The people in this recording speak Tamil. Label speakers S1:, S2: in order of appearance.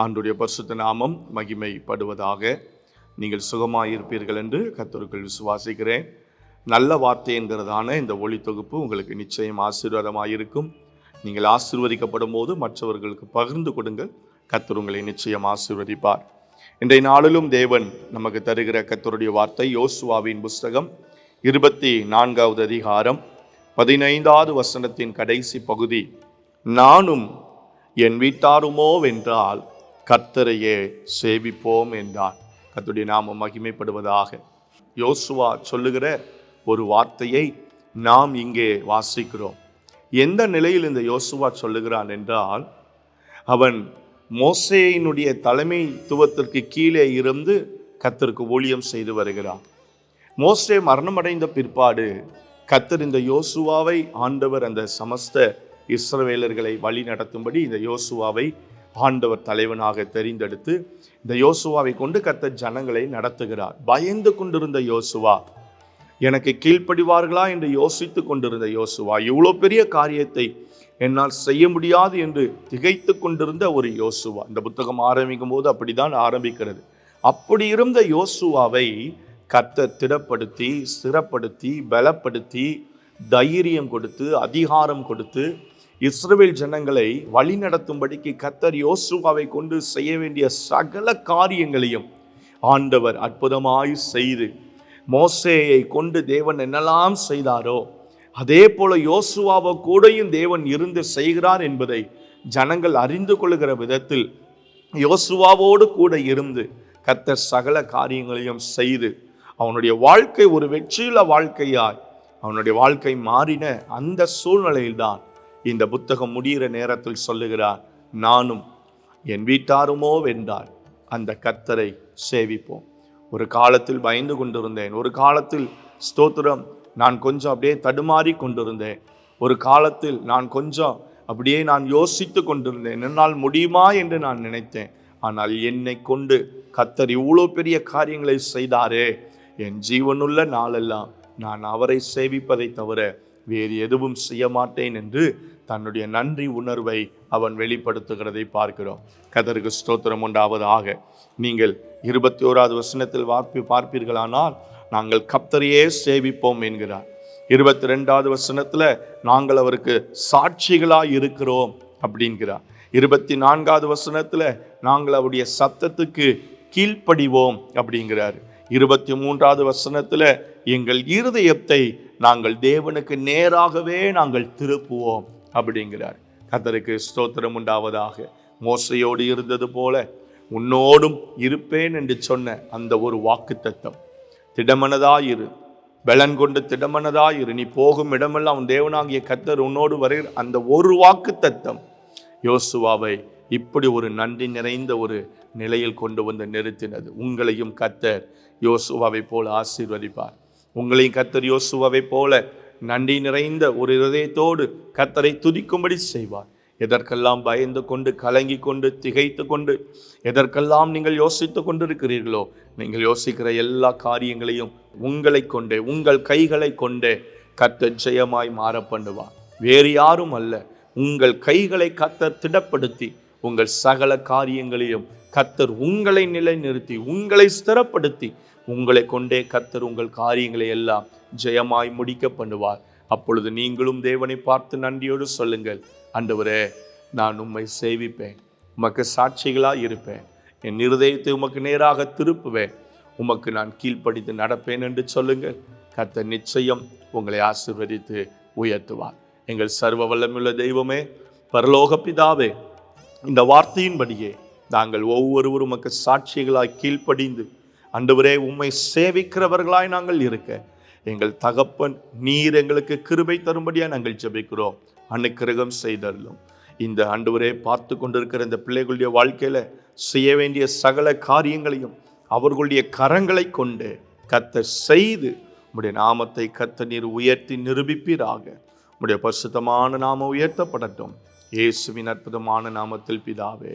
S1: ஆண்டுடைய பரிசுத்த நாமம் மகிமைப்படுவதாக நீங்கள் சுகமாயிருப்பீர்கள் என்று கத்தருக்குள் விசுவாசிக்கிறேன். நல்ல வார்த்தை என்கிறதான இந்த ஒளி தொகுப்பு உங்களுக்கு நிச்சயம் ஆசீர்வாதமாயிருக்கும். நீங்கள் ஆசீர்வதிக்கப்படும் போது மற்றவர்களுக்கு பகிர்ந்து கொடுங்கள். கத்தர் உங்களை நிச்சயம் ஆசீர்வதிப்பார். இன்றைய நாளிலும் தேவன் நமக்கு தருகிற கத்தருடைய வார்த்தை யோசுவாவின் புஸ்தகம் இருபத்தி நான்காவது அதிகாரம் பதினைந்தாவது வசனத்தின் கடைசி பகுதி நானும் என் வீட்டாருமோ வென்றால் கர்த்தரையே சேவிப்போம் என்றார். கர்த்தருடைய நாம மகிமைப்படுவதாக யோசுவா சொல்லுகிற ஒரு வார்த்தையை நாம் இங்கே வாசிக்கிறோம். எந்த நிலையில் இந்த யோசுவா சொல்லுகிறான் என்றால் அவன் மோசையினுடைய தலைமைத்துவத்திற்கு கீழே இருந்து கத்தருக்கு ஊழியம் செய்து வருகிறான். மோசே மரணமடைந்த பிற்பாடு கத்தர் இந்த யோசுவாவை ஆண்டவர் அந்த சமஸ்த இஸ்ரவேலர்களை வழி நடத்தும்படி இந்த யோசுவாவை ஆண்டவர் தலைவனாக தெரிந்தெடுத்து இந்த யோசுவாவை கொண்டு கத்த ஜனங்களை நடத்துகிறார். பயந்து கொண்டிருந்த யோசுவா எனக்கு கீழ்ப்படிவார்களா என்று யோசித்து கொண்டிருந்த யோசுவா இவ்வளோ பெரிய காரியத்தை என்னால் செய்ய முடியாது என்று திகைத்து கொண்டிருந்த ஒரு யோசுவா. இந்த புத்தகம் ஆரம்பிக்கும் போது அப்படிதான் ஆரம்பிக்கிறது. அப்படி இருந்த யோசுவாவை கத்த திடப்படுத்தி ஸ்திரப்படுத்தி பலப்படுத்தி தைரியம் கொடுத்து அதிகாரம் கொடுத்து இஸ்ரேல் ஜனங்களை வழிநடத்தும்படிக்கு கத்தர் யோசுவாவை கொண்டு செய்ய வேண்டிய சகல காரியங்களையும் ஆண்டவர் அற்புதமாய் செய்து மோசேயை கொண்டு தேவன் என்னெல்லாம் செய்தாரோ அதே போல யோசுவாவை கூடயும் தேவன் இருந்து செய்கிறார் என்பதை ஜனங்கள் அறிந்து கொள்கிற விதத்தில் யோசுவாவோடு கூட இருந்து கத்தர் சகல காரியங்களையும் செய்து அவனுடைய வாழ்க்கை ஒரு வெற்றியுள்ள வாழ்க்கையாய் அவனுடைய வாழ்க்கை மாறின அந்த சூழ்நிலையில்தான் இந்த புத்தகம் முடிகிற நேரத்தில் சொல்லுகிறார் நானும் என் வீட்டாருமோ வென்றால் அந்த கத்தரை சேவிப்போம். ஒரு காலத்தில் பயந்து கொண்டிருந்தேன். ஒரு காலத்தில் ஸ்தோத்திரம் நான் கொஞ்சம் அப்படியே தடுமாறி கொண்டிருந்தேன். ஒரு காலத்தில் நான் கொஞ்சம் அப்படியே நான் யோசித்து கொண்டிருந்தேன். என்னால் முடியுமா? என்று நான் நினைத்தேன். ஆனால் என்னை கொண்டு கத்தர் இவ்வளோ பெரிய காரியங்களை செய்தாரே. என் ஜீவனுள்ள நாளெல்லாம் நான் அவரை சேவிப்பதை தவிர வேறு எதுவும் செய்ய மாட்டேன் என்று தன்னுடைய நன்றி உணர்வை அவன் வெளிப்படுத்துகிறதை பார்க்கிறோம். கதருக்கு ஸ்தோத்திரம் உண்டாவதாக. நீங்கள் இருபத்தி ஓராவது வசனத்தில் வார்ப்பி பார்ப்பீர்களானால் நாங்கள் கப்தரையே சேவிப்போம் என்கிறார். இருபத்தி ரெண்டாவது வசனத்தில் நாங்கள் அவருக்கு சாட்சிகளாக இருக்கிறோம் அப்படிங்கிறார். இருபத்தி நான்காவது வசனத்தில் நாங்கள் அவருடைய சத்தத்துக்கு கீழ்ப்படிவோம் அப்படிங்கிறார். இருபத்தி மூன்றாவது வசனத்தில் எங்கள் இருதயத்தை நாங்கள் தேவனுக்கு நேராகவே நாங்கள் திருப்புவோம் அப்படிங்கிறார். கத்தருக்கு ஸ்தோத்திரம் உண்டாவதாக. மோசையோடு இருந்தது போல உன்னோடும் இருப்பேன் என்று சொன்ன அந்த ஒரு வாக்கு தத்தம் திடமனதாயிரு பலன் கொண்டு திடமனதாயிரு நீ போகும் இடமெல்லாம் உன் தேவனாகிய கத்தர் உன்னோடு வருகிற அந்த ஒரு வாக்கு தத்தம் யோசுவாவை இப்படி ஒரு நன்றி நிறைந்த ஒரு நிலையில் கொண்டு வந்து நிறுத்தினது. உங்களையும் கத்தர் யோசுவாவை போல ஆசீர்வதிப்பார். உங்களையும் கத்தர் யோசுவாவை போல நன்றி நிறைந்த ஒரு இதயத்தோடு கத்தரை துதிக்கும்படி செய்வார். எதற்கெல்லாம் பயந்து கொண்டு கலங்கி கொண்டு திகைத்து கொண்டு எதற்கெல்லாம் நீங்கள் யோசித்து கொண்டிருக்கிறீர்களோ நீங்கள் யோசிக்கிற எல்லா காரியங்களையும் உங்களை கொண்டே உங்கள் கைகளை கொண்டே கத்த ஜெயமாய் மாற பண்ணுவார். வேறு யாரும் அல்ல. உங்கள் கைகளை கத்தர் திடப்படுத்தி உங்கள் சகல காரியங்களையும் கத்தர் உங்களை நிலைநிறுத்தி உங்களை ஸ்திரப்படுத்தி உங்களை கொண்டே கத்தர் உங்கள் காரியங்களை எல்லாம் ஜெயமாய் முடிக்க பண்ணுவார். அப்பொழுது நீங்களும் தேவனை பார்த்து நன்றியோடு சொல்லுங்கள். அண்டவரே நான் உம்மை சேவிப்பேன். உமக்கு சாட்சிகளாக இருப்பேன். என் இருதயத்தை உமக்கு நேராக திருப்புவேன். உமக்கு நான் கீழ்ப்படித்து நடப்பேன் என்று சொல்லுங்கள். கத்த நிச்சயம் உங்களை ஆசீர்வதித்து உயர்த்துவார். எங்கள் சர்வ வல்லமுள்ள தெய்வமே பரலோக பிதாவே இந்த வார்த்தையின்படியே நாங்கள் ஒவ்வொருவரும் உமக்கு சாட்சிகளாய் கீழ்ப்படிந்து அன்றுவரே உம்மை சேவிக்கிறவர்களாய் நாங்கள் இருக்க. எங்கள் தகப்பன் நீர் எங்களுக்கு கிருபை தரும்படியாக நாங்கள் ஜபிக்கிறோம். அனுக்கிரகம் செய்தரலும் இந்த ஆண்டவரே பார்த்து கொண்டிருக்கிற இந்த பிள்ளைகளுடைய வாழ்க்கையில் செய்ய வேண்டிய சகல காரியங்களையும் அவர்களுடைய கரங்களை கொண்டு கத்த செய்து உம்முடைய நாமத்தை கத்த நீர் உயர்த்தி நிரூபிப்பீராக. உம்முடைய பரிசுத்தமான நாம உயர்த்தப்படட்டும். இயேசுவின் அற்புதமான நாமத்தில் பிதாவே